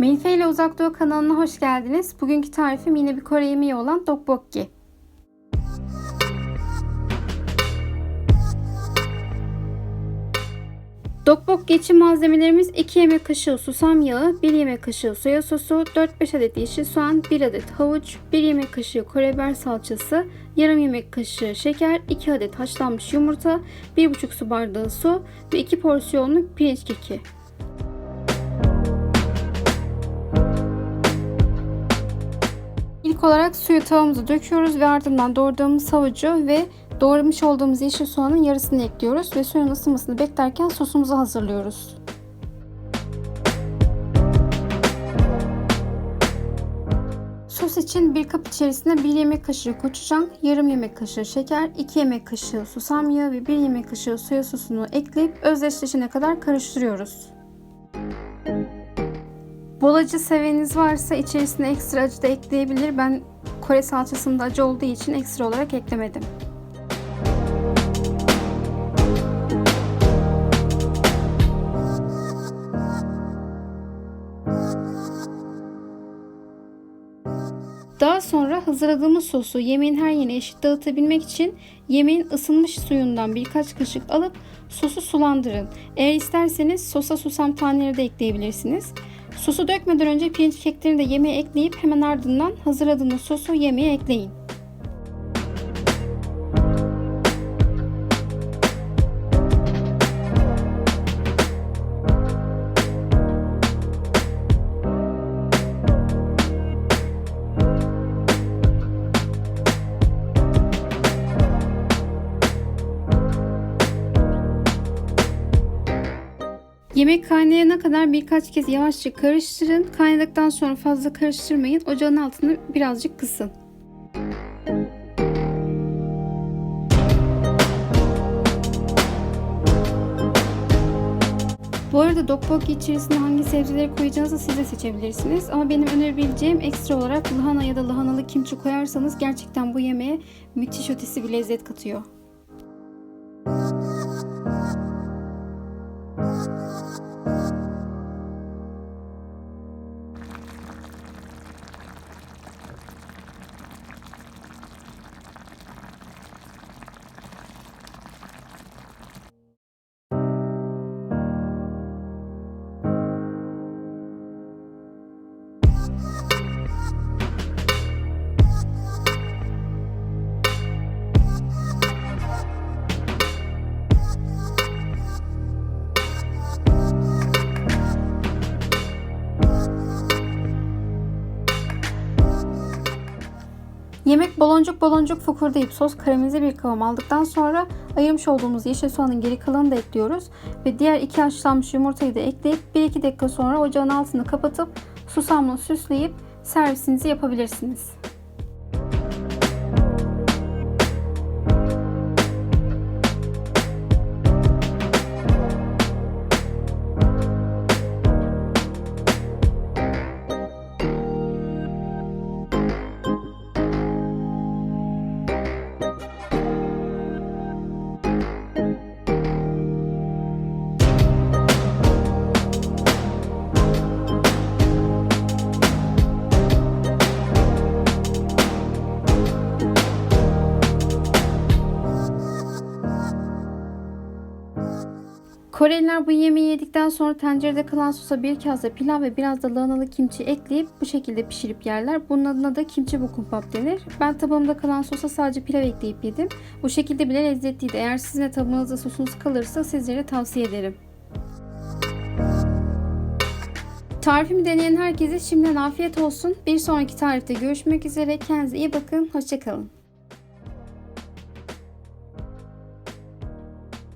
Melike ile Uzak Doğu kanalına hoş geldiniz. Bugünkü tarifim yine bir Kore yemeği olan dokbokki. Dokbokki için malzemelerimiz 2 yemek kaşığı susam yağı, 1 yemek kaşığı soya sosu, 4-5 adet yeşil soğan, 1 adet havuç, 1 yemek kaşığı karabiber salçası, yarım yemek kaşığı şeker, 2 adet haşlanmış yumurta, 1,5 su bardağı su ve 2 porsiyonluk pirinç keki. İlk olarak suyu tavamıza döküyoruz ve ardından doğradığımız havucu ve doğramış olduğumuz yeşil soğanın yarısını ekliyoruz ve suyun ısınmasını beklerken sosumuzu hazırlıyoruz. Sos için bir kap içerisine 1 yemek kaşığı koçucan, yarım yemek kaşığı şeker, 2 yemek kaşığı susam yağı ve 1 yemek kaşığı soya sosunu ekleyip özdeşleşene kadar karıştırıyoruz. Bol acı seveniz varsa içerisine ekstra acı da ekleyebilir. Ben Kore salçasında acı olduğu için ekstra olarak eklemedim. Daha sonra hazırladığımız sosu yemeğin her yerine eşit dağıtabilmek için yemeğin ısınmış suyundan birkaç kaşık alıp sosu sulandırın. Eğer isterseniz sosa susam taneleri de ekleyebilirsiniz. Sosu dökmeden önce pirinç keklerini de yemeğe ekleyip hemen ardından hazırladığınız sosu yemeğe ekleyin. Yemek kaynayana kadar birkaç kez yavaşça karıştırın. Kaynadıktan sonra fazla karıştırmayın. Ocağın altını birazcık kısın. Bu arada dokboki içerisine hangi sebzeleri koyacağınızı siz de seçebilirsiniz. Ama benim önerebileceğim ekstra olarak lahana ya da lahanalı kimçi koyarsanız gerçekten bu yemeğe müthiş ötesi bir lezzet katıyor. Yemek baloncuk baloncuk fokurdayıp sos karamelize bir kıvam aldıktan sonra ayırmış olduğumuz yeşil soğanın geri kalanını da ekliyoruz. Ve diğer iki haşlanmış yumurtayı da ekleyip 1-2 dakika sonra ocağın altını kapatıp susamla süsleyip servisinizi yapabilirsiniz. Koreliler bu yemeği yedikten sonra tencerede kalan sosa bir kase pilav ve biraz da lahanalı kimchi ekleyip bu şekilde pişirip yerler. Bunun adına da kimchi bukumbap denir. Ben tabağımda kalan sosa sadece pilav ekleyip yedim. Bu şekilde bile lezzetliydi. Eğer sizin de tabağınızda sosunuz kalırsa sizlere tavsiye ederim. Tarifimi deneyen herkese şimdiden afiyet olsun. Bir sonraki tarifte görüşmek üzere. Kendinize iyi bakın. Hoşçakalın.